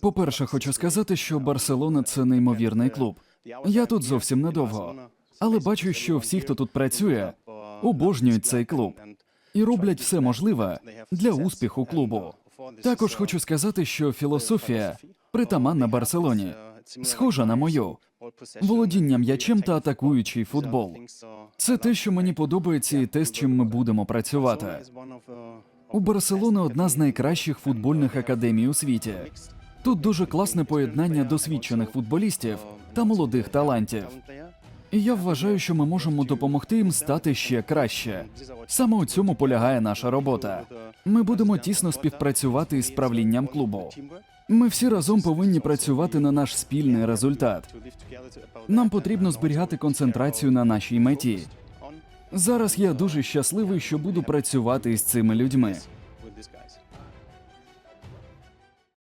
По-перше, хочу сказати, що Барселона це неймовірний клуб. Я тут зовсім недовго, але бачу, що всі, хто тут працює, обожнюють цей клуб і роблять все можливе для успіху клубу. Також хочу сказати, що філософія притаманна Барселоні, схожа на мою володіння м'ячем та атакуючий футбол. Це те, що мені подобається, і те, з чим ми будемо працювати. У Барселони одна з найкращих футбольних академій у світі. Тут дуже класне поєднання досвідчених футболістів та молодих талантів. І я вважаю, що ми можемо допомогти їм стати ще краще. Саме у цьому полягає наша робота. Ми будемо тісно співпрацювати із правлінням клубу. Ми всі разом повинні працювати на наш спільний результат. Нам потрібно зберігати концентрацію на нашій меті. Зараз я дуже щасливий, що буду працювати з цими людьми.